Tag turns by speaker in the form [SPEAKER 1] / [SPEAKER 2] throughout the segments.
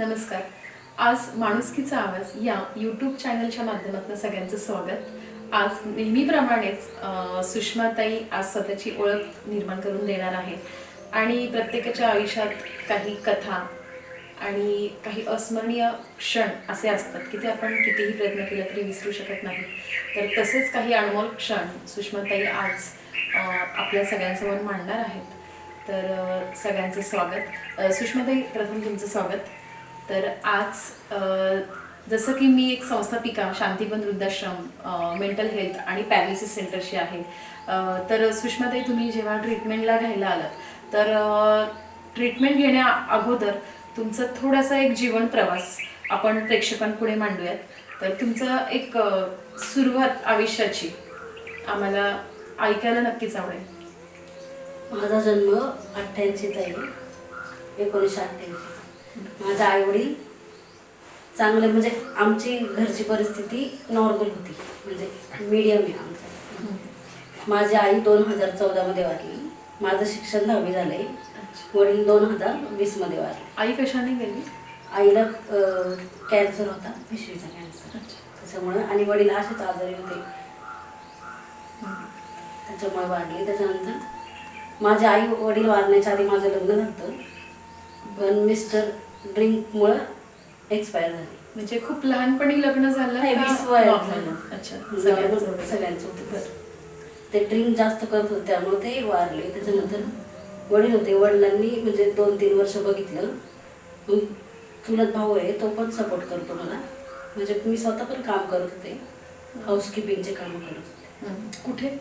[SPEAKER 1] नमस्कार. आज माणुसकीचा आवाज या यूट्यूब चॅनलच्या माध्यमातून सगळ्यांचं स्वागत. आज नेहमीप्रमाणेच सुषमाताई आज स्वतःची ओळख निर्माण करून देणार आहे आणि प्रत्येकाच्या आयुष्यात काही कथा आणि काही अस्मरणीय क्षण असे असतात की ते आपण कितीही प्रयत्न केला तरी विसरू शकत नाही. तर तसेच काही अनमोल क्षण सुषमाताई आज आपल्या सगळ्यांसमोर मांडणार आहेत. तर सगळ्यांचं स्वागत. सुषमाताई प्रथम तुमचं स्वागत. तर आज जसं की मी एक संस्थापिका शांतीबन वृद्धाश्रम मेंटल हेल्थ आणि पॅरालिसिस सेंटरची आहे. तर सुषमाताई तुम्ही जेव्हा ट्रीटमेंटला घ्यायला आलात तर ट्रीटमेंट घेण्या अगोदर तुमचा थोडासा एक जीवन प्रवास आपण प्रेक्षकांपुढे मांडूयात. तर तुमचं एक सुरुवात आयुष्याची आम्हाला ऐकायला नक्कीच आवडेल.
[SPEAKER 2] माझा जन्म अठ्ठ्याऐंशीचा आहे एकोणीसशे अठ्ठ्याऐंशी. माझे आई वडील चांगले म्हणजे आमची घरची परिस्थिती नॉर्मल होती. म्हणजे मीडियम आहे आमचं. माझी आई दोन हजार चौदामध्ये वारली. माझं शिक्षण दहावी झालं आहे वडील दोन हजार वीसमध्ये वारले.
[SPEAKER 1] आई कशाने गेली?
[SPEAKER 2] आईला कॅन्सर होता. पिशवीचा कॅन्सर त्याच्यामुळे आणि वडील असेच आजारी होते. त्याच्यामुळे वाढले त्याच्यानंतर माझे आई वडील वारण्याच्या आधी माझं लग्न झालं. पण मिस्टर ड्रिंकमुळं एक्सपायर झाले.
[SPEAKER 1] म्हणजे खूप लहानपणी लग्न झालं
[SPEAKER 2] नाही,
[SPEAKER 1] का?
[SPEAKER 2] वीस वयात
[SPEAKER 1] Normal?
[SPEAKER 2] झालं.
[SPEAKER 1] अच्छा
[SPEAKER 2] सगळ्यांचं
[SPEAKER 1] सगळ्यांचं
[SPEAKER 2] सगळ्यांचं होतं ते ड्रिंक जास्त करत होते त्यामुळे ते वारले. त्याच्यानंतर वडील होते. वडिलांनी म्हणजे दोन तीन वर्ष बघितलं. मग चुलत भाऊ आहे तो पण सपोर्ट करतो मला. म्हणजे मी स्वतः पण काम करत होते. हाऊसकीपिंगचे काम करत होते.
[SPEAKER 1] हम्म. कुठे?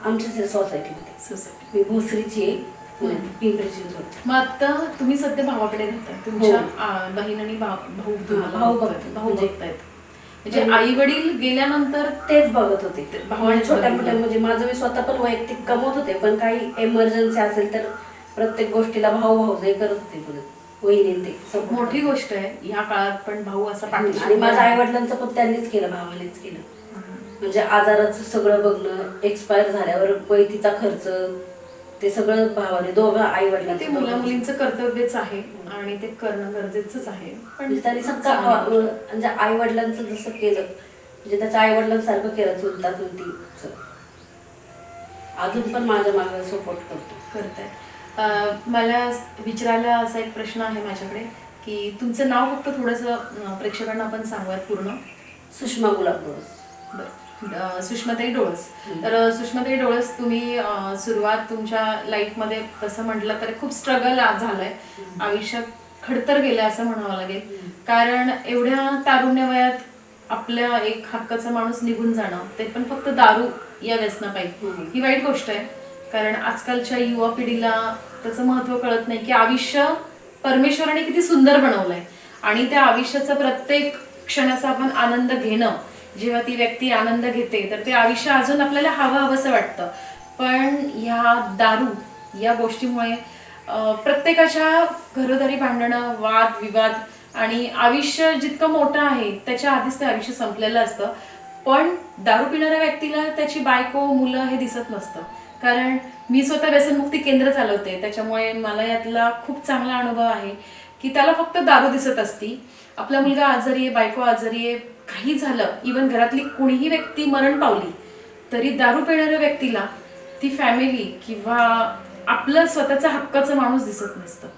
[SPEAKER 2] आमच्या सोसायटीमध्ये
[SPEAKER 1] सोसायटी
[SPEAKER 2] मी भोसरीची आहे.
[SPEAKER 1] मग आता तुम्ही सध्या भावाकडे तुमच्या
[SPEAKER 2] हो.
[SPEAKER 1] आ, बहीण आणि भाऊ भाऊ
[SPEAKER 2] भाऊ
[SPEAKER 1] बघतायत.
[SPEAKER 2] बघतात.
[SPEAKER 1] भाऊ
[SPEAKER 2] म्हणजे-
[SPEAKER 1] बघतायत म्हणजे आई वडील गेल्यानंतर
[SPEAKER 2] तेच बघत होते
[SPEAKER 1] ते भावाने
[SPEAKER 2] छोट्या
[SPEAKER 1] बघितलं.
[SPEAKER 2] मोठ्या म्हणजे माझं मी स्वतः पण वैयक्तिक कमवत होते पण काही एमर्जन्सी असेल तर प्रत्येक गोष्टीला भाऊ भाऊजाई करत होते वहिनी ते support
[SPEAKER 1] मोठी गोष्ट आहे ह्या काळात पण भाऊ असा पाठीशी
[SPEAKER 2] आणि माझ्या आई. वडिलांचं पण त्यांनीच केलं भावानेच केलं
[SPEAKER 1] हम्म.
[SPEAKER 2] म्हणजे आजाराचं सगळं बघणं एक्सपायर झाल्यावर पैतीचा खर्च ते सगळं भावाने दोघं आई
[SPEAKER 1] ते
[SPEAKER 2] वडिलांचं
[SPEAKER 1] मुला मुलींचं कर्तव्यच आहे आणि ते करणं गरजेचंच आहे.
[SPEAKER 2] म्हणजे त्यांनी
[SPEAKER 1] चांगली.
[SPEAKER 2] म्हणजे आई वडिलांचं जसं केलं म्हणजे त्याच्या आई वडिलांसारखं केलं चुलता चुलती अजून पण माझ्या मागे सपोर्ट करतो.
[SPEAKER 1] करताय अं, मला विचारायला असा एक प्रश्न आहे माझ्याकडे की तुमचं नाव फक्त थोडंसं अं, प्रेक्षकांना आपण सांगूयात पूर्ण.
[SPEAKER 2] सुषमा गुलाब डोळस
[SPEAKER 1] बरं. अं, सुषमाताई डोळस. तर अं, सुषमाताई डोळस तुम्ही सुरुवात तुमच्या लाईफमध्ये तसं म्हटलं तर खूप स्ट्रगल झालंय. आयुष्यात खडतर गेलं असं म्हणावं लागेल. कारण एवढ्या तारुण्य वयात आपल्या एक हक्काचा माणूस निघून जाणं ते पण फक्त दारू या
[SPEAKER 2] व्यसनापाई
[SPEAKER 1] ही वाईट गोष्ट आहे. कारण आजकालच्या युवा पिढीला त्याचं महत्त्व कळत नाही की आयुष्य परमेश्वराने किती सुंदर बनवलंय. आणि त्या आयुष्याचा प्रत्येक क्षणाचा आपण आनंद घेणं जेव्हा ती व्यक्ती आनंद घेते तर ते आयुष्य अजून आपल्याला हवं हवंसं वाटतं. पण ह्या दारू या गोष्टीमुळे प्रत्येकाच्या घरोदारी भांडणं वाद विवाद आणि आयुष्य जितकं मोठं आहे त्याच्या आधीच ते आयुष्य संपलेलं असतं. पण दारू पिणाऱ्या व्यक्तीला त्याची बायको मुलं हे दिसत नसतं. कारण मी स्वतः व्यसनमुक्ती केंद्र चालवते त्याच्यामुळे मला यातला खूप चांगला अनुभव आहे की त्याला फक्त दारू दिसत असती. आपला मुलगा आजारी आहे बायको आजारी आहे काही झालं इवन घरातली कोणीही व्यक्ती मरण पावली तरी दारू पिणाऱ्या व्यक्तीला ती फॅमिली किंवा आपलं स्वतःचा हक्काचं माणूस दिसत नसतं.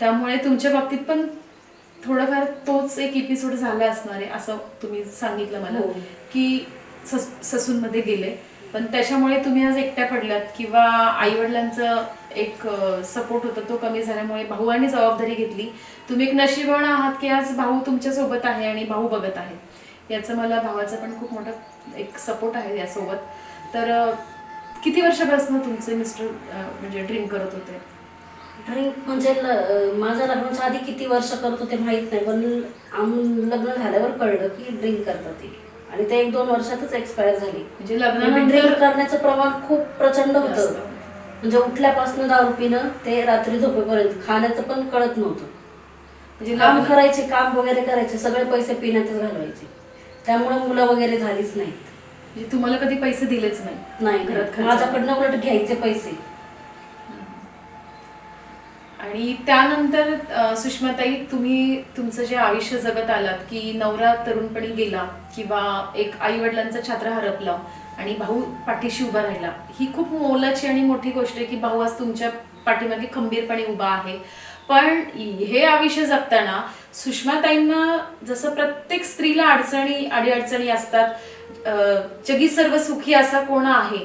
[SPEAKER 1] त्यामुळे तुमच्या बाबतीत पण थोडंफार तोच एक एपिसोड झाला असणार आहे असं तुम्ही सांगितलं मला
[SPEAKER 2] हो.
[SPEAKER 1] की सस ससूनमध्ये गेले. पण त्याच्यामुळे तुम्ही आज एकट्या पडल्यात किंवा आईवडिलांचं एक सपोर्ट होता तो कमी झाल्यामुळे भाऊंनी जबाबदारी घेतली. तुम्ही एक नशिबान आहात की आज भाऊ तुमच्यासोबत आहे आणि भाऊ बघत आहे. याचं मला भावाचा पण खूप मोठा एक सपोर्ट आहे यासोबत. तर किती वर्षापासून तुमचे मिस्टर म्हणजे ड्रिंक करत होते?
[SPEAKER 2] ड्रिंक म्हणजे ल- माझ्या लग्नाच्या आधी किती वर्ष करत होते माहीत नाही पण आम लग्न झाल्यावर कळलं की ड्रिंक करतात ते. आणि ते एक दोन वर्षातच एक्सपायर झाली.
[SPEAKER 1] म्हणजे
[SPEAKER 2] ड्रिंक
[SPEAKER 1] लग्नानंतर
[SPEAKER 2] करण्याचं प्रमाण खूप प्रचंड होतं. म्हणजे उठल्यापासून दारू पिणं ते रात्री झोपेपर्यंत खाण्याचं पण कळत नव्हतं.
[SPEAKER 1] म्हणजे
[SPEAKER 2] काम
[SPEAKER 1] लग्न-
[SPEAKER 2] करायचे काम वगैरे करायचे सगळे पैसे पिण्यातच घालवायचे. त्यामुळे मुलं वगैरे झालीच नाही
[SPEAKER 1] म्हणजे तुम्हाला कधी पैसे दिलेच नाही?
[SPEAKER 2] नाही.
[SPEAKER 1] घरात खर्च.
[SPEAKER 2] माझ्याकडनं उलट घ्यायचे पैसे.
[SPEAKER 1] आणि त्यानंतर अ, सुषमाताई तुम्ही तुमचं जे आयुष्य जगत आलात की नवरा तरुणपणी गेला किंवा एक आई वडिलांचा छात्र हरपला आणि भाऊ पाठीशी उभा राहिला ही खूप मोलाची आणि मोठी गोष्ट आहे की भाऊ आज तुमच्या पाठीमागे खंबीरपणे उभा आहे. पण हे आयुष्य जगताना सुषमाताईंना जसं प्रत्येक स्त्रीला अडचणी अडीअडचणी असतात जगी सर्व सुखी असा कोण आहे?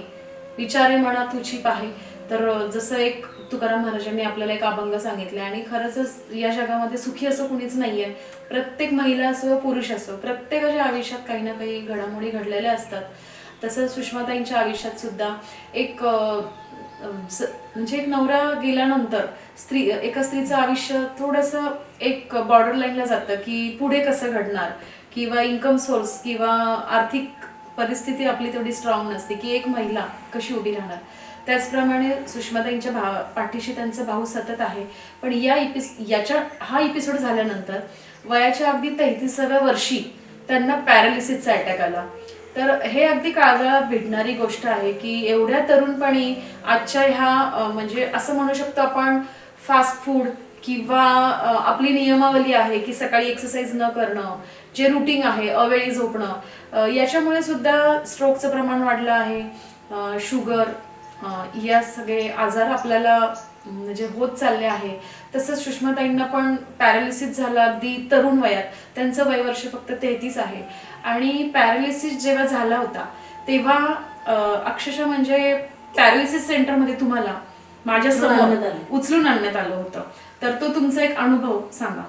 [SPEAKER 1] विचारे म्हणा तुझी पाहे. तर जसं एक तुकाराम महाराजांनी आपल्याला एक अभंग सांगितले आणि खरंच या जगामध्ये सुखी असं कुणीच नाहीये. प्रत्येक महिला असो पुरुष असो प्रत्येकाच्या आयुष्यात काही ना काही घडामोडी घडलेल्या असतात. तसंच सुषमाताईंच्या आयुष्यात सुद्धा एक म्हणजे एक नवरा गेल्यानंतर स्त्री एका स्त्रीचं आयुष्य थोडंसं एक बॉर्डर लाईनला जातं की पुढे कसं घडणार? किंवा इन्कम सोर्स किंवा आर्थिक परिस्थिती आपली तेवढी स्ट्रॉंग नसते की एक महिला कशी उभी राहणार? त्याचप्रमाणे सुषमाताईंच्या भा पाठीशी त्यांचा भाऊ सतत आहे. पण या इपिस याच्या हा एपिसोड झाल्यानंतर वयाच्या अगदी तेहतीसाव्या वर्षी त्यांना पॅरालिसिसचा अटॅक आला. तर हे अगदी काळजाला भेटणारी गोष्ट आहे की एवढ्या तरुणपणी आजच्या ह्या म्हणजे असं म्हणू शकतो आपण फास्ट फूड किंवा आपली नियमावली आहे की सकाळी एक्सरसाइज न करणं जे रुटीन आहे अवेळी झोपणं याच्यामुळे सुद्धा स्ट्रोकचं प्रमाण वाढलं आहे. शुगर या सगळे आजार आपल्याला म्हणजे होत चालले आहे. तसंच सुषमाताईंना पण पॅरालिसिस झालं अगदी तरुण वयात. त्यांचं वय वर्ष फक्त तेहतीस आहे. आणि पॅरालिसिस जेव्हा झाला होता तेव्हा अक्षरशः म्हणजे पॅरालिसिस सेंटरमध्ये तुम्हाला माझ्यासमोर
[SPEAKER 2] आणण्यात आलं.
[SPEAKER 1] उचलून आणण्यात आलं होतं. तर तो तुमचा एक अनुभव सांगा.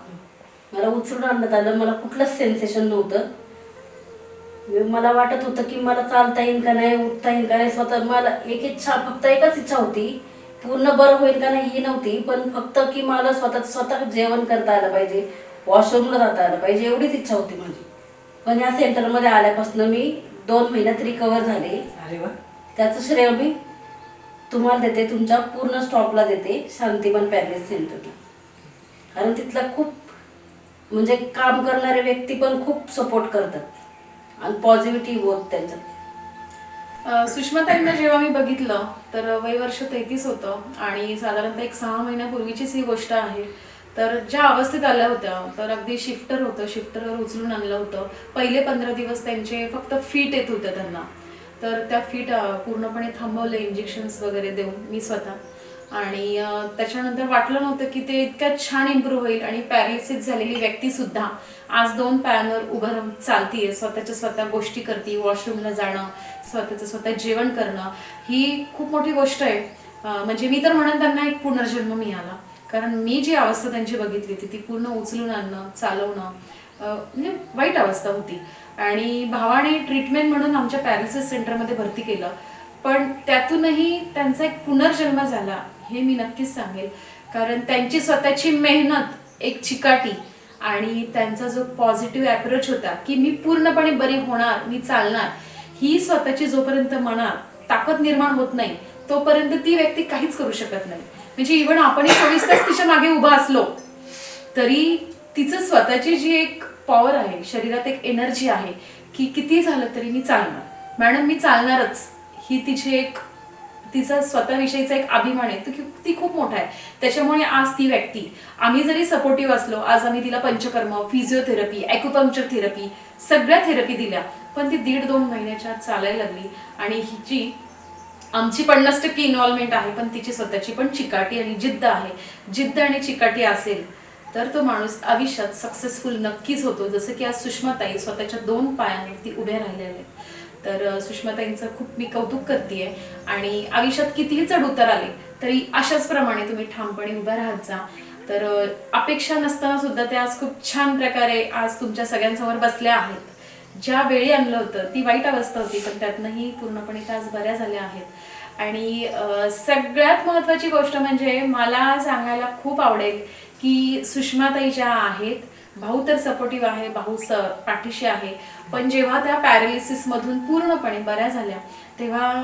[SPEAKER 2] मला उचलून आणण्यात आलं. मला कुठलंच सेन्सेशन नव्हतं. मला वाटत होतं की मला चालता येईल का नाही उठता येईल का नाही स्वतः मला एक इच्छा फक्त एकच इच्छा होती. पूर्ण बरं होईल का नाही ही नव्हती पण फक्त की मला स्वतः स्वतः जेवण करता आलं पाहिजे वॉशरूमला जाता आलं पाहिजे एवढीच इच्छा होती माझी. पण या सेंटरमध्ये आल्यापासून मी दोन महिन्यात रिकवर झाले.
[SPEAKER 3] अरे वा.
[SPEAKER 2] त्याचं श्रेय मी तुम्हाला देते तुमच्या पूर्ण स्टॉपला देते शांतिवन पॅलेस सेंटरला. कारण तिथला खूप म्हणजे काम करणारे व्यक्ती पण खूप सपोर्ट करतात. आणि पॉझिटिव्हिटी होत त्यांच्यात.
[SPEAKER 1] सुषमाताईंना जेव्हा मी बघितलं तर वय वर्ष तेहतीस होतं आणि साधारणतः एक सहा महिन्यापूर्वीचीच ही गोष्ट आहे. तर ज्या अवस्थेत आल्या होत्या तर अगदी शिफ्टर होतं शिफ्टरवर उचलून आणलं होतं. पहिले पंधरा दिवस त्यांचे फक्त फीट येत होत्या त्यांना. तर त्या फीट पूर्णपणे थांबवलं इंजेक्शन्स वगैरे देऊन मी स्वतः. आणि त्याच्यानंतर वाटलं नव्हतं की ते इतक्या छान इम्प्रूव्ह होईल आणि पॅरालिसिस झालेली व्यक्ती सुद्धा आज दोन पायांवर उभं राहून चालतीये. स्वतःच्या स्वतः गोष्टी करते वॉशरूमला जाणं स्वतःचं स्वतः जेवण करणं ही खूप मोठी गोष्ट आहे. म्हणजे मी तर म्हणेन त्यांना एक पुनर्जन्म मिळाला. कारण मी जी अवस्था त्यांची बघितली होती ती पूर्ण उचलून आणणं चालवणं म्हणजे वाईट अवस्था होती. आणि भावाने ट्रीटमेंट म्हणून आमच्या पॅरालिसिस सेंटरमध्ये भरती केलं. पण त्यातूनही त्यांचा एक पुनर्जन्म झाला हे मी नक्कीच सांगेल. कारण त्यांची स्वतःची मेहनत एक चिकाटी आणि त्यांचा जो पॉझिटिव्ह अप्रोच होता की मी पूर्णपणे बरी होणार मी चालणार ही स्वतःची जोपर्यंत मनात ताकद निर्माण होत नाही तोपर्यंत ती व्यक्ती काहीच करू शकत नाही. म्हणजे इव्हन आपणही चोवीस तास तिच्यामागे उभा असलो तरी तिचं स्वतःची जी एक पॉवर आहे शरीरात एक एनर्जी आहे की किती झालं तरी मी चालणार. मॅडम मी चालणारच. ही तिची एक तिचा स्वतःविषयीचा एक अभिमान आहे. तो की- ती खूप मोठा आहे. त्याच्यामुळे आज ती व्यक्ती आम्ही जरी सपोर्टिव्ह असलो आज आम्ही तिला पंचकर्म फिजिओथेरपी ॲक्युपंक्चर थेरपी सगळ्या थेरपी दिल्या पण ती दीड दोन महिन्याच्या आत चालायला लागली आणि हिची आमची पन्नास टक्के इन्व्हॉल्वमेंट आहे पण तिची स्वतःची पण चिकाटी आणि जिद्द आहे. जिद्द आणि चिकाटी असेल तर तो माणूस आयुष्यात सक्सेसफुल नक्कीच होतो. जसं की आज सुषमाताई स्वतःच्या दोन पायांवरती उभ्या राहिलेल्या आहेत. तर सुषमाताईंचं खूप मी कौतुक करते आणि आयुष्यात कितीही चढ उतार आले तरी अशाच प्रमाणे तुम्ही ठामपणे उभ्या राहत जा. तर अपेक्षा नसताना सुद्धा त्या आज खूप छान प्रकारे आज तुमच्या सगळ्यांसमोर बसल्या आहेत. ज्या वेळी आणलं होतं ती वाईट अवस्था होती पण त्यातनंही पूर्णपणे त्या आज बऱ्या झाल्या आहेत. आणि सगळ्यात महत्वाची गोष्ट म्हणजे मला सांगायला खूप आवडेल की सुषमाताई ज्या आहेत भाऊ तर सपोर्टिव्ह आहे भाऊ स पाठीशी आहे. पण जेव्हा त्या पॅरालिसिसमधून पूर्णपणे बऱ्या झाल्या तेव्हा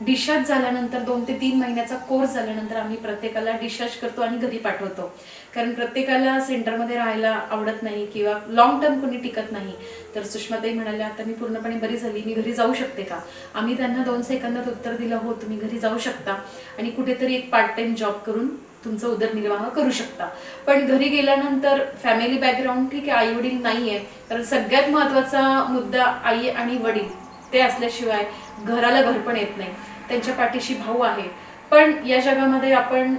[SPEAKER 1] डिशार्ज झाल्यानंतर दोन ते तीन महिन्याचा कोर्स झाल्यानंतर आम्ही प्रत्येकाला डिशार्ज करतो आणि घरी पाठवतो. कारण प्रत्येकाला सेंटरमध्ये राहायला आवडत नाही किंवा लॉंग टर्म कोणी टिकत नाही. तर सुषमाताई म्हणाल्या आता मी पूर्णपणे बरी झाली मी घरी जाऊ शकते का? आम्ही त्यांना दोन सेकंदात उत्तर दिलं हो तुम्ही घरी जाऊ शकता आणि कुठेतरी एक पार्ट टाइम जॉब करून तुमचा उदरनिर्वाह करू शकता. पण घरी गेल्यानंतर फॅमिली बॅकग्राऊंड ठीक आहे आई वडील नाही आहे कारण सगळ्यात महत्त्वाचा मुद्दा आई आणि वडील. ते असल्याशिवाय घराला घर पण येत नाही. त्यांच्या पाठीशी भाऊ आहे. पण या जगामध्ये आपण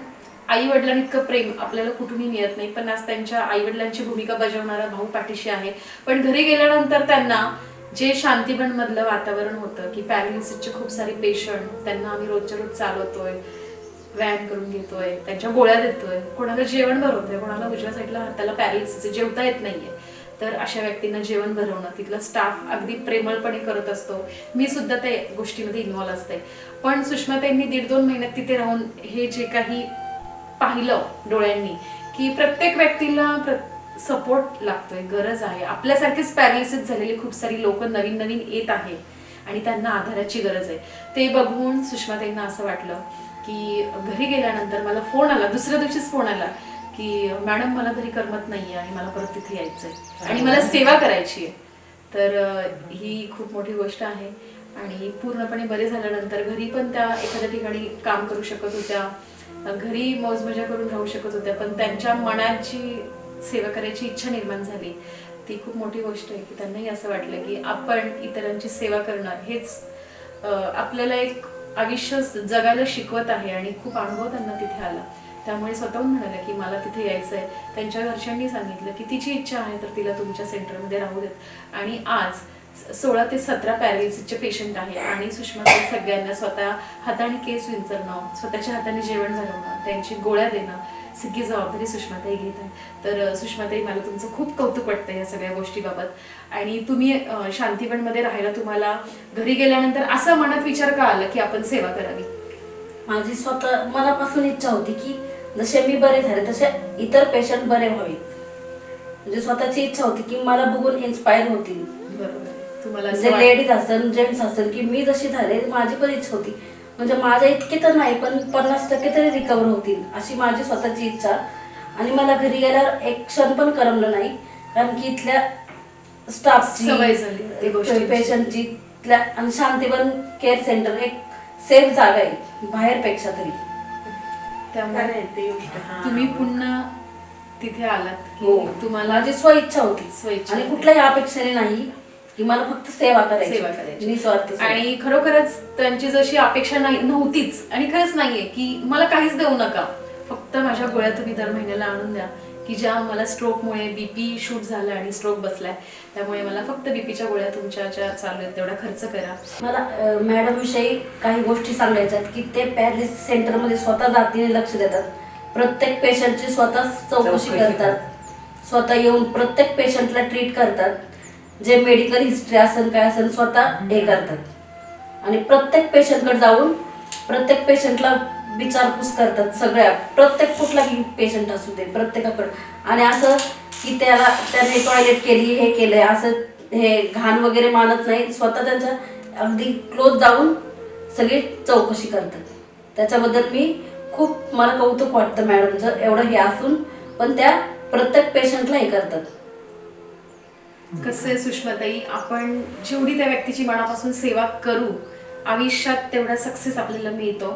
[SPEAKER 1] आई वडिलांइतकं प्रेम आपल्याला कुठूनही मिळत नाही. पण आज त्यांच्या आई वडिलांची भूमिका बजावणारा भाऊ पाठीशी आहे. पण घरी गेल्यानंतर त्यांना जे शांतीबन मधलं वातावरण होतं की पॅरालिसिसचे खूप सारे पेशंट त्यांना आम्ही रोजच्या रोज चालवतोय व्यायाम करून घेतोय त्यांच्या गोळ्या देतोय. कोणाला जेवण भरवतोय कोणाला उजव्या साईडला हाताला पॅरालिसिस जेवता येत नाहीये. तर अशा व्यक्तींना जेवण भरवणं तिथला स्टाफ अगदी प्रेमळपणे करत असतो. मी सुद्धा त्या गोष्टीमध्ये इन्व्हॉल्व असते. पण सुषमाताईंनी दीड दोन महिन्यात तिथे राहून हे जे काही पाहिलं डोळ्यांनी की प्रत्येक व्यक्तीला सपोर्ट लागतोय गरज आहे. आपल्यासारखेच पॅरालिसिस झालेली खूप सारी लोक नवीन नवीन येत आहे आणि त्यांना आधाराची गरज आहे. ते बघून सुषमाताईंना असं वाटलं की घरी गेल्यानंतर मला फोन आला दुसऱ्या दिवशीच फोन आला. की मॅडम मला घरी करमत नाही आहे आणि मला परत तिथे यायचं आहे आणि मला सेवा करायची आहे. तर ही खूप मोठी गोष्ट आहे. आणि पूर्णपणे बरे झाल्यानंतर घरी पण त्या एखाद्या ठिकाणी काम करू शकत होत्या. घरी मौजमजा करून राहू शकत होत्या पण त्यांच्या मनाची सेवा करायची इच्छा निर्माण झाली. ती खूप मोठी गोष्ट आहे की त्यांनाही असं वाटलं की आपण इतरांची सेवा करणं हेच आपल्याला एक आयुष्य जगायला शिकवत आहे आणि खूप अनुभव त्यांना तिथे आला. त्यामुळे स्वतःहून म्हणाल्या की मला तिथे यायचं आहे त्यांच्या घरच्यांनी सांगितलं की तिची इच्छा आहे तर तिला तुमच्या सेंटरमध्ये राहू देत. आणि आज सोळा ते सतरा पॅरालिसिसचे पेशंट आहे आणि सुषमाताई सगळ्यांना स्वतः हाताने केस विंचरणं स्वतःच्या हाताने जेवण घालवणं त्यांची गोळ्या देणं सगळी जबाबदारी सुषमाताई घेत आहे तर सुषमाताई मला तुमचं खूप कौतुक वाटतं या सगळ्या गोष्टीबाबत. आणि तुम्ही शांतीवनमध्ये राहायला तुम्हाला घरी गेल्यानंतर असा मनात विचार का आला की आपण सेवा करावी?
[SPEAKER 2] माझी स्वतः मनापासून इच्छा होती की जसे मी बरे झाले तसे इतर पेशंट बरे व्हावेत. म्हणजे स्वतःची इच्छा होती की मला बघून इन्स्पायर होतील.
[SPEAKER 1] तुम्हाला
[SPEAKER 2] लेडीज असेल जेंट्स असेल की मी जशी झाले माझी पण इच्छा होती. म्हणजे माझ्या इतके तर नाही पण पन्नास टक्के तरी रिकवर होतील अशी माझी स्वतःची इच्छा. आणि मला घरी गेल्यावर एक क्षण पण करमलं नाही कारण की इथल्या स्टाफची. पेशंटची इथल्या आणि शांतीवन केअर सेंटर एक सेफ जागा आहे बाहेरपेक्षा तरी.
[SPEAKER 1] त्यामुळे तुम्ही पुन्हा तिथे आलात
[SPEAKER 2] हो.
[SPEAKER 1] तुम्हाला
[SPEAKER 2] माझी स्वइच्छा होती.
[SPEAKER 1] स्वइच्छा
[SPEAKER 2] आणि. कुठल्याही अपेक्षेने नाही की मला फक्त सेवा करायची
[SPEAKER 1] सेवा करायची.
[SPEAKER 2] निस्वार्थी सेवा.
[SPEAKER 1] आणि खरोखरच त्यांची जशी अपेक्षा नाही नव्हतीच. आणि खरंच नाहीये की मला काहीच देऊ नका. फक्त माझ्या गोळ्या तुम्ही दर महिन्याला आणून द्या. की ज्या मला स्ट्रोकमुळे बीपी शूट झालं आणि स्ट्रोक बसलाय त्यामुळे मला फक्त बीपीच्या गोळ्या तुमच्या ज्या चालू आहेत तेवढा खर्च करा.
[SPEAKER 2] मला मॅडम विषयी काही गोष्टी सांगायच्या आहेत की ते पॅरिस सेंटरमध्ये स्वतः जातीने लक्ष देतात. प्रत्येक पेशंटची स्वतः चौकशी
[SPEAKER 3] चौकशी
[SPEAKER 2] करतात. स्वतः येऊन प्रत्येक पेशंटला ट्रीट करतात. जे मेडिकल हिस्ट्री असेल काय असेल स्वतः हे करतात. आणि प्रत्येक पेशंटकडे जाऊन प्रत्येक पेशंटला विचारपूस करतात सगळ्या. प्रत्येक कुठलाही पेशंट असू दे प्रत्येकाकडे. आणि असं की त्याला त्याने टॉयलेट केली हे केलंय असं हे घाण वगैरे मानत नाही. स्वतः त्यांच्या अगदी क्लोज जाऊन सगळी चौकशी करतात. त्याच्याबद्दल मी खूप मला कौतुक वाटतं मॅडमचं एवढं हे असून पण त्या प्रत्येक पेशंटला हे करतात.
[SPEAKER 1] कसं आहे सुषमाताई आपण जेवढी त्या व्यक्तीची मनापासून सेवा करू आयुष्यात तेवढा सक्सेस आपल्याला मिळतो.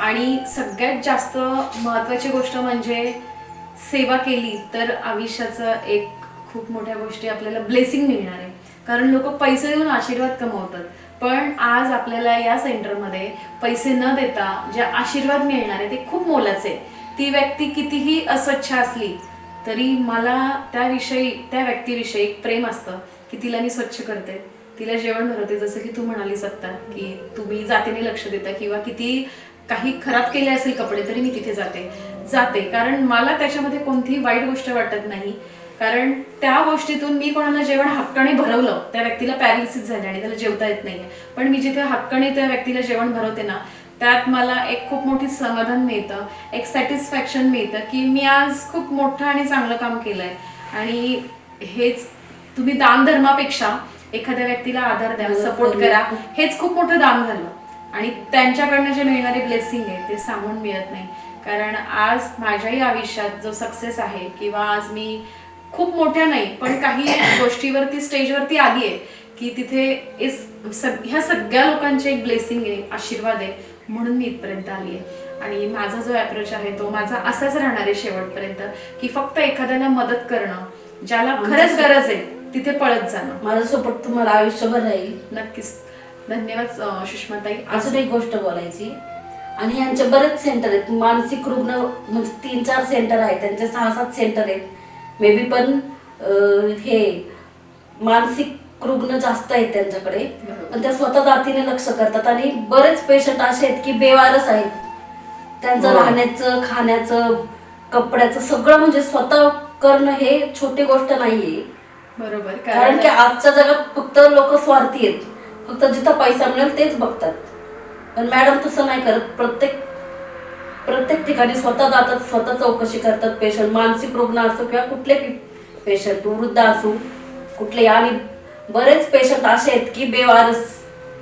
[SPEAKER 1] आणि सगळ्यात जास्त महत्वाची गोष्ट म्हणजे सेवा केली तर आयुष्याचं एक खूप मोठ्या गोष्टी आपल्याला ब्लेसिंग मिळणार आहे. कारण लोक पैसे देऊन आशीर्वाद कमवतात. पण आज आपल्याला या सेंटरमध्ये पैसे न देता जे आशीर्वाद मिळणार आहे ते खूप मोलाचे ती व्यक्ती कितीही अस्वच्छ असली तरी मला त्याविषयी त्या व्यक्तीविषयी एक प्रेम असतं की तिला मी स्वच्छ करते. तिला जेवण भरवते जसं की तू म्हणालीस सत्ता की तुम्ही जातीने लक्ष देता किंवा किती काही खराब केले असेल कपडे तरी मी तिथे जाते. जाते. कारण मला त्याच्यामध्ये कोणतीही वाईट गोष्ट वाटत नाही. कारण त्या गोष्टीतून मी कोणाला जेवण हक्काने भरवलं त्या व्यक्तीला पॅरालिसिस झाले आणि त्याला जेवता येत नाहीये. पण मी जिथे हक्काने त्या व्यक्तीला जेवण भरवते ना त्यात मला एक खूप मोठी समाधान मिळतं एक सॅटिस्फॅक्शन मिळतं की मी आज खूप मोठं आणि चांगलं काम केलंय. आणि हेच तुम्ही दान धर्मापेक्षा एखाद्या व्यक्तीला आधार द्या सपोर्ट करा. हेच खूप मोठं दान झालं. आणि त्यांच्याकडनं जे मिळणारे ब्लेसिंग आहे ते सांगून मिळत नाही. कारण आज माझ्याही आयुष्यात जो सक्सेस आहे किंवा आज मी खूप मोठ्या नाही पण काही गोष्टीवरती स्टेजवरती आली आहे की तिथे इस- सग- ह्या सगळ्या लोकांचे एक ब्लेसिंग आहे आशीर्वाद आहे म्हणून मी इथपर्यंत आली आहे. आणि माझा जो अप्रोच आहे तो माझा असाच राहणार आहे शेवटपर्यंत की फक्त एखाद्याला मदत करणं ज्याला खरंच गरज आहे तिथे पळत जाणं.
[SPEAKER 2] माझा सपोर्ट तुम्हाला आयुष्यभर राहील.
[SPEAKER 1] नक्कीच. धन्यवाद अं, सुषमाताई.
[SPEAKER 2] अजून एक गोष्ट बोलायची? आणि यांचे बरेच सेंटर आहेत. मानसिक रुग्ण म्हणजे तीन चार सेंटर आहेत. त्यांचे सहा सात सेंटर आहेत. मे बी पण अं, हे मानसिक रुग्ण जास्त आहेत त्यांच्याकडे.
[SPEAKER 1] बरोबर.
[SPEAKER 2] पण त्या स्वतः जातीने लक्ष करतात. आणि बरेच पेशंट असे आहेत की बेवारस आहेत. त्यांचं
[SPEAKER 3] हो.
[SPEAKER 2] राहण्याचं खाण्याचं कपड्याचं सगळं म्हणजे स्वतः करणं हे छोटी गोष्ट नाहीये.
[SPEAKER 1] बरोबर.
[SPEAKER 2] कारण की आजच्या जगात फक्त लोक स्वार्थी आहेत. फक्त जिथं पैसा मिळेल तेच बघतात. पण मॅडम तसं नाही करत. प्रत्येक प्रत्येक ठिकाणी स्वतः जातात स्वतः चौकशी करतात पेशंट मानसिक रुग्ण असो किंवा कुठले पेशंट वृद्ध असो कुठले आणि बरेच पेशंट असे आहेत की बेवारस.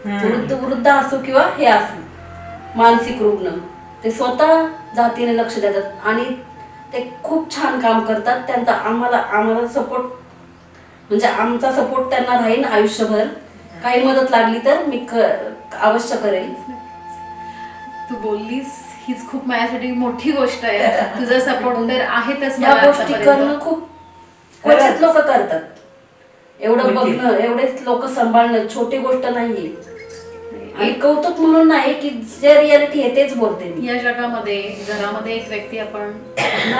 [SPEAKER 2] वृद्ध वृद्ध असो किंवा हे असो मानसिक रुग्ण. ते स्वतः जातीने लक्ष देतात आणि ते खूप छान काम करतात. त्यांचा आम्हाला आम्हाला सपोर्ट म्हणजे आमचा सपोर्ट त्यांना राहील आयुष्यभर. काही मदत लागली तर मी अवश्य करेल.
[SPEAKER 1] तू बोललीस हीच खूप माझ्यासाठी मोठी गोष्ट आहे. तुझा सपोर्ट तर आहेतच
[SPEAKER 2] या गोष्टी. करणं खूप क्वचित लोक करतात. एवढं. बघणं एवढेच लोक सांभाळणं छोटी गोष्ट नाहीये. आणि कौतुक म्हणून नाही की जे रियालिटी आहे तेच बोलते मी.
[SPEAKER 1] या जगामध्ये घरामध्ये एक व्यक्ती आपण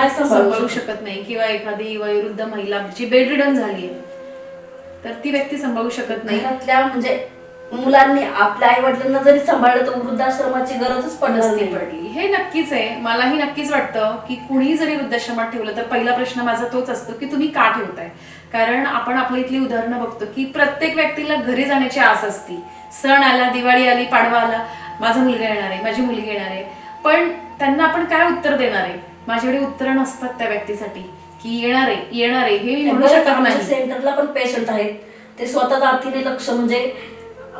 [SPEAKER 2] सांभाळू. शकत
[SPEAKER 1] नाही. किंवा एखादी वयोवृद्ध महिला जी बेडरिडन झाली आहे. तर ती व्यक्ती सांभाळू शकत नाही.
[SPEAKER 2] घरातल्या म्हणजे मुलांनी आपल्या आई वडिलांना जरी सांभाळलं तर वृद्धाश्रमाची गरजच नाही.
[SPEAKER 1] पडली. हे नक्कीच आहे. मलाही नक्कीच वाटतं की कुणी जरी वृद्धाश्रमात ठेवलं तर पहिला प्रश्न माझा तोच असतो की तुम्ही का ठेवताय? कारण आपण आपल्या इथली उदाहरणं बघतो की प्रत्येक व्यक्तीला घरी जाण्याची आस असती. सण आला दिवाळी आली पाडवा आला माझा मुलगा येणार आहे माझी मुलगी येणार आहे. पण त्यांना आपण काय उत्तर देणार आहे? माझ्याकडे उत्तरं नसतात त्या व्यक्तीसाठी. की येणार आहे येणार आहे हे म्हणू शकत नाही.
[SPEAKER 2] सेंटरला पण पेशंट आहेत. ते स्वतः जातीने लक्ष म्हणजे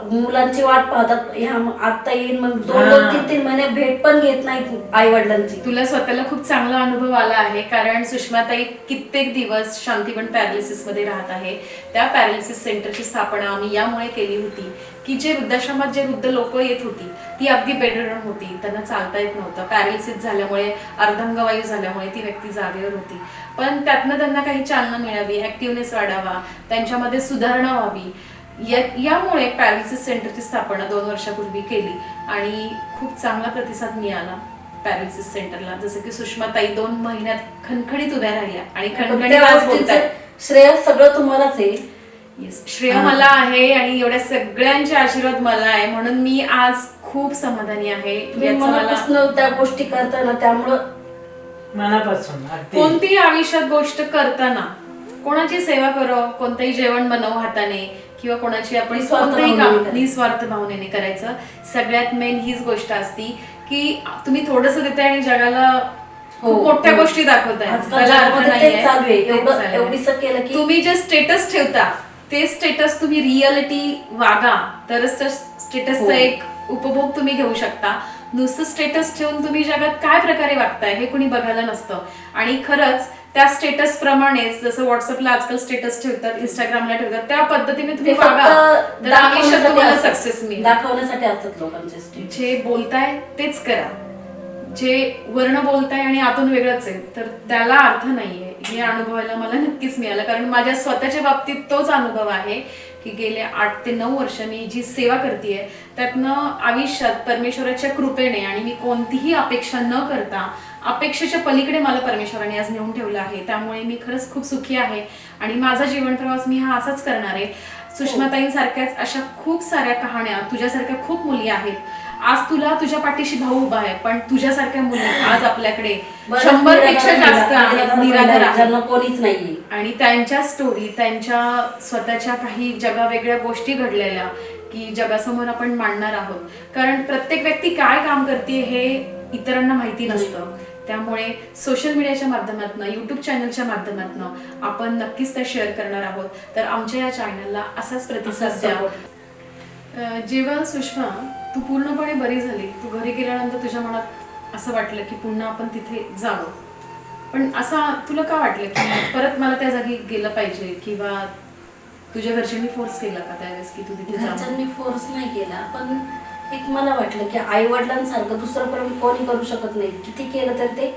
[SPEAKER 2] मुलांची वाट पाहतात ह्या आता येईन मग दोन दोन. तीन तीन महिने भेट पण घेत नाहीत आई वडिलांची
[SPEAKER 1] तुला स्वतःला खूप चांगला अनुभव आला आहे कारण सुषमाताई कित्येक दिवस शांतीवन पॅरालिसिसमध्ये राहत आहे. त्या पॅरालिसिस सेंटरची स्थापना आम्ही यामुळे केली होती की जे वृद्धाश्रमात जे वृद्ध लोक येत होती ती अगदी बेडरिडन होती त्यांना चालता येत नव्हतं. पॅरालिसिस झाल्यामुळे अर्धांगवायू झाल्यामुळे ती व्यक्ती जागेवर होती. पण त्यातनं त्यांना काही चालना मिळावी ऍक्टिव्हनेस वाढावा त्यांच्यामध्ये सुधारणा व्हावी यामुळे पॅरालिसिस सेंटरची स्थापना दोन वर्षापूर्वी केली आणि खूप चांगला प्रतिसाद मिळाला पॅरालिसिस सेंटरला. जसं की सुषमाताई दोन महिन्यात खणखणीत उभ्या राहिल्या आणि खणखणीत
[SPEAKER 2] श्रेय सगळं तुम्हालाच आहे.
[SPEAKER 1] येस श्रेय मला आहे आणि एवढ्या सगळ्यांचे आशीर्वाद मला आहे. म्हणून मी आज खूप समाधानी आहे.
[SPEAKER 2] मनापासून त्या गोष्टी करताना त्यामुळं
[SPEAKER 3] मनापासून
[SPEAKER 1] कोणतीही आयुष्यात गोष्ट करताना कोणाची सेवा करो कोणतंही जेवण बनव हाताने किंवा कोणाची आपण
[SPEAKER 2] निस्वार्थ
[SPEAKER 1] कोणतंही काम. निस्वार्थ भावनेने करायचं. सगळ्यात मेन हीच गोष्ट असती की तुम्ही थोडस देताय आणि जगाला
[SPEAKER 2] हो,
[SPEAKER 1] मोठ्या
[SPEAKER 2] हो.
[SPEAKER 1] गोष्टी दाखवताय. तुम्ही जे स्टेटस ठेवता ते स्टेटस तुम्ही रिअलिटी वागा. तरच त्या
[SPEAKER 2] हो.
[SPEAKER 1] स्टेटसचा एक उपभोग तुम्ही घेऊ शकता. नुसतं स्टेटस ठेवून तुम्ही जगात काय प्रकारे वागताय हे कुणी बघायला नसतं. आणि खरंच त्या स्टेटस प्रमाणेच जसं व्हॉट्सअपला आजकाल स्टेटस ठेवतात इंस्टाग्रामला ठेवतात त्या पद्धतीने तुम्ही
[SPEAKER 2] फक्त
[SPEAKER 1] वागा. तर आयुष्यात तुम्हाला
[SPEAKER 2] दाखवण्यासाठी
[SPEAKER 1] सक्सेस. मिळेल.
[SPEAKER 2] दाखवण्यासाठी असतात लोकांचे स्टेट
[SPEAKER 1] जे बोलताय तेच करा. जे वर्ण बोलताय आणि आतून वेगळंच आहे तर त्याला अर्थ नाहीये. हे अनुभवायला मला नक्कीच मिळालं कारण माझ्या स्वतःच्या बाबतीत तोच अनुभव आहे की गेले आठ ते नऊ वर्ष मी जी सेवा करते त्यातनं आयुष्यात परमेश्वराच्या कृपेने आणि मी कोणतीही अपेक्षा न करता अपेक्षेच्या पलीकडे मला परमेश्वराने आज नेऊन ठेवलं आहे. त्यामुळे मी खरंच खूप सुखी आहे आणि माझा जीवन प्रवास मी हा असाच करणार आहे. सुषमाताईंसारख्याच अशा खूप साऱ्या कहाण्या तुझ्यासारख्या खूप मुली आहेत. आज तुला तुझ्या पाठीशी भाऊ उभा आहे पण तुझ्यासारख्या मुली आज आपल्याकडे
[SPEAKER 2] शंभरपेक्षा
[SPEAKER 1] जास्त आहेत
[SPEAKER 2] निराधार आहेत, कोणीच नाहीये.
[SPEAKER 1] आणि त्यांच्या स्टोरी त्यांच्या स्वतःच्या काही जगावेगळ्या गोष्टी घडलेल्या की जगासमोर आपण मांडणार आहोत. कारण प्रत्येक व्यक्ती काय काम करते हे इतरांना माहिती नसतं. त्यामुळे सोशल मीडियाच्या माध्यमातून युट्यूब चॅनलच्या माध्यमातून आपण नक्कीच त्या शेअर करणार आहोत. तर आमच्या या चॅनलला असाच प्रतिसाद द्या. जेव्हा सुषमा तू पूर्णपणे बरी झाली तू घरी गेल्यानंतर तुझ्या मनात असं वाटलं की पुन्हा आपण तिथे जावं. पण असा तुला का वाटलं की परत मला त्या जागी गेलं पाहिजे किंवा तुझ्या घरच्यांनी फोर्स केला का त्यावेळेस की तू तिथे
[SPEAKER 2] घरच्यांनी फोर्स नाही केला पण एक मला वाटलं की आई वडिलांसारखं दुसरं पण कोणी करू शकत नाही. किती केलं तर ते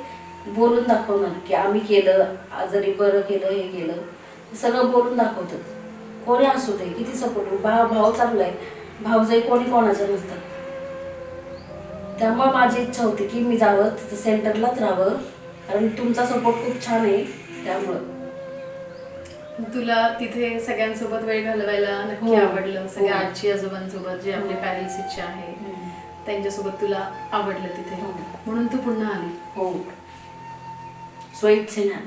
[SPEAKER 2] बोलून दाखवणार की आम्ही केलं आजारी बरं केलं हे केलं. सगळं बोलून दाखवतात कोणी असू दे किती सपोर्ट भाव भाव चांगला आहे. भावजाई कोणी कोणाचं नसतं. त्यामुळे माझी इच्छा होती की मी जावं तिथं सेंटरलाच राहावं. कारण तुमचा सपोर्ट खूप छान आहे त्यामुळं.
[SPEAKER 1] तुला तिथे सगळ्यांसोबत वेळ घालवायला नक्की
[SPEAKER 2] हो.
[SPEAKER 1] आवडलं सगळ्या
[SPEAKER 2] हो.
[SPEAKER 1] आजी आजोबांसोबत जे आपले
[SPEAKER 2] हो.
[SPEAKER 1] पॅरेंट्सचे आहे त्यांच्यासोबत तुला आवडलं तिथे. म्हणून तू पुन्हा आली
[SPEAKER 2] हो स्वयंसेना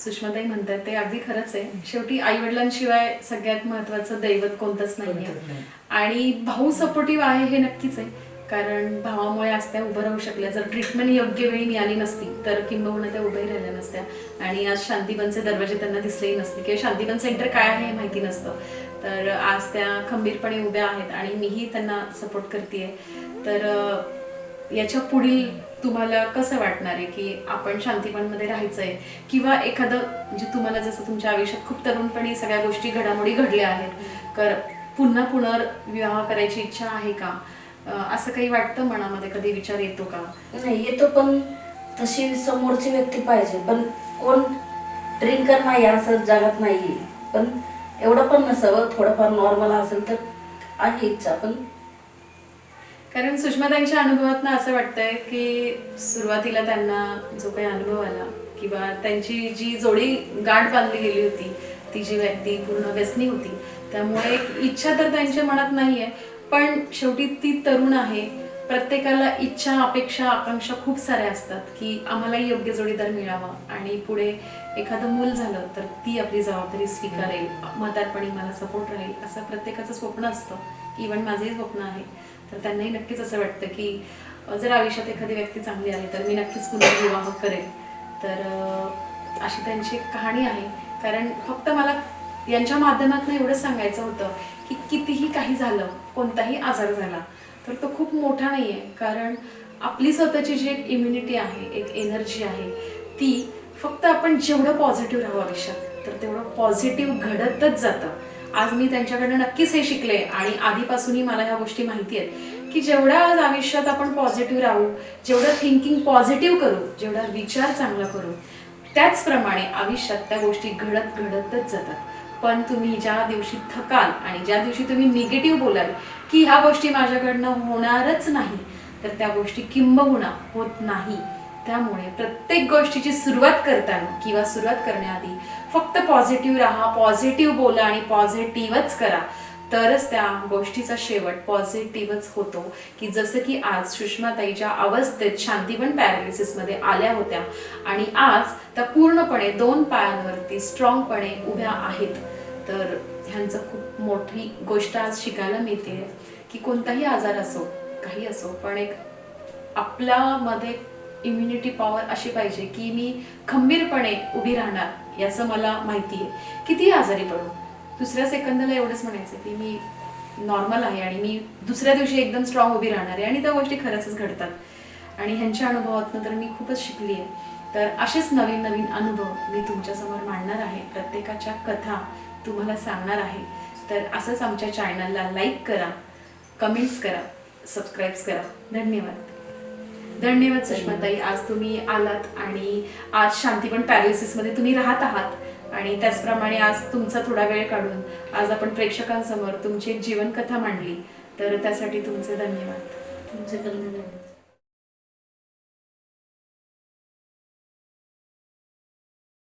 [SPEAKER 1] सुषमाताई म्हणतात ते अगदी खरंच आहे शेवटी आई वडिलांशिवाय सगळ्यात महत्वाचं दैवत कोणतंच नाहीये
[SPEAKER 3] कोणतंच नाही.
[SPEAKER 1] आणि भाऊ सपोर्टिव्ह आहे हे नक्कीच आहे कारण भावामुळे आज त्या उभं राहू शकल्या. जर ट्रीटमेंट योग्य वेळी मिळाली नसती तर किंबहुना त्या उभ्याही राहिल्या नसत्या. आणि आज शांतीबनचे दरवाजे त्यांना दिसलेही नसते. किंवा शांतीबन सेंटर काय आहे हे माहिती नसतं. तर आज त्या खंबीरपणे उभ्या आहेत आणि मीही त्यांना सपोर्ट करते तर याच्या पुढील तुम्हाला कसं वाटणार आहे की आपण शांतीपणमध्ये आहे किंवा एखादं म्हणजे तुम्हाला जसं तुमच्या आयुष्यात खूप तरुणपणी सगळ्या गोष्टी घडामोडी घडल्या आहेत तर पुन्हा पुनर्विवाह करायची इच्छा आहे का? असं काही वाटतं मनामध्ये? कधी विचार येतो का?
[SPEAKER 2] नाही येतो पण तशी समोरची व्यक्ती पाहिजे. पण कोण ड्रिंकर नाही असं जगात नाही पण एवढं पण नसावं थोडंफार नॉर्मल असेल तर आहे इच्छा पण
[SPEAKER 1] कारण सुषमाताईंच्या अनुभवातनं असं वाटतंय की सुरुवातीला त्यांना जो काही अनुभव आला किंवा त्यांची जी जोडी गाठ बांधली गेली होती ती जी व्यक्ती पूर्ण व्यसनी होती त्यामुळे एक इच्छा तर त्यांच्या मनात नाहीये. पण शेवटी ती तरुण आहे. प्रत्येकाला इच्छा अपेक्षा आकांक्षा खूप साऱ्या असतात की आम्हालाही योग्य जोडीदार मिळावा आणि पुढे एखादं मूल झालं तर ती आपली जबाबदारी स्वीकारेल म्हातारपणी मला सपोर्ट राहील असं प्रत्येकाचं स्वप्न असतं. इव्हन माझंही स्वप्न आहे. तर त्यांनाही नक्कीच असं वाटतं की जर आयुष्यात एखादी व्यक्ती चांगली आली तर मी नक्कीच पुनर्विवाह करेल तर अशी त्यांची एक कहाणी आहे. कारण फक्त मला यांच्या माध्यमातून एवढंच सांगायचं होतं की कितीही काही झालं कोणताही आजार झाला तर तो खूप मोठा नाही आहे कारण आपली स्वतःची जी एक इम्युनिटी आहे एक एनर्जी आहे ती फक्त आपण जेवढं पॉझिटिव्ह राहू आयुष्यात तर तेवढं पॉझिटिव्ह घडतच जातं. आज मी त्यांच्याकडनं नक्कीच हे शिकले आणि आधीपासूनही मला ह्या गोष्टी माहिती आहेत की जेवढ्या आज आयुष्यात आपण पॉझिटिव्ह राहू जेवढं थिंकिंग पॉझिटिव्ह करू जेवढा विचार चांगला करू त्याचप्रमाणे आयुष्यात त्या गोष्टी घडत घडतच जातात. पण तुम्ही ज्या दिवशी थकाल आणि ज्या दिवशी तुम्ही निगेटिव्ह बोलाल की ह्या गोष्टी माझ्याकडनं होणारच नाही तर त्या गोष्टी किंबहुना होत नाही. त्यामुळे प्रत्येक गोष्टीची सुरुवात करताना किंवा सुरुवात करण्याआधी फक्त पॉझिटिव्ह राहा पॉझिटिव्ह बोला आणि पॉझिटिव्हच करा. तरच त्या गोष्टीचा शेवट पॉझिटिव्हच होतो. की जसं की आज सुषमाताईच्या अवस्थेत शांतीवन पॅरालिसिसमध्ये आल्या होत्या आणि आज त्या पूर्णपणे दोन पायांवरती स्ट्रॉंगपणे उभ्या आहेत. तर ह्यांचं खूप मोठी गोष्ट आज शिकायला मिळते की कोणताही आजार असो काही असो पण एक आपल्यामध्ये इम्युनिटी पॉवर अशी पाहिजे की मी खंबीरपणे उभी राहणार याचं मला माहिती आहे किती आजारी पडू? दुसऱ्या सेकंदाला एवढंच म्हणायचं की मी नॉर्मल आहे आणि मी दुसऱ्या दिवशी एकदम स्ट्रॉंग उभी राहणार आहे आणि त्या गोष्टी खरंच घडतात. आणि ह्यांच्या अनुभवातनं तर मी खूपच शिकली आहे तर असेच नवीन नवीन अनुभव मी तुमच्यासमोर मांडणार आहे. प्रत्येकाच्या कथा तुम्हाला सांगणार आहे. तर असंच आमच्या चॅनलला लाईक करा कमेंट्स करा सबस्क्राईब करा. धन्यवाद. धन्यवाद सुषमाताई. आज तुम्ही आलात आणि आज शांतीपण पॅरालिसिसमध्ये तुम्ही राहत आहात. आणि त्याचप्रमाणे आज तुमचा थोडा वेळ काढून आज आपण प्रेक्षकांसमोर तुमची एक जीवनकथा मांडली. तर त्यासाठी तुमचे धन्यवाद.
[SPEAKER 2] तुमचे पण धन्यवाद.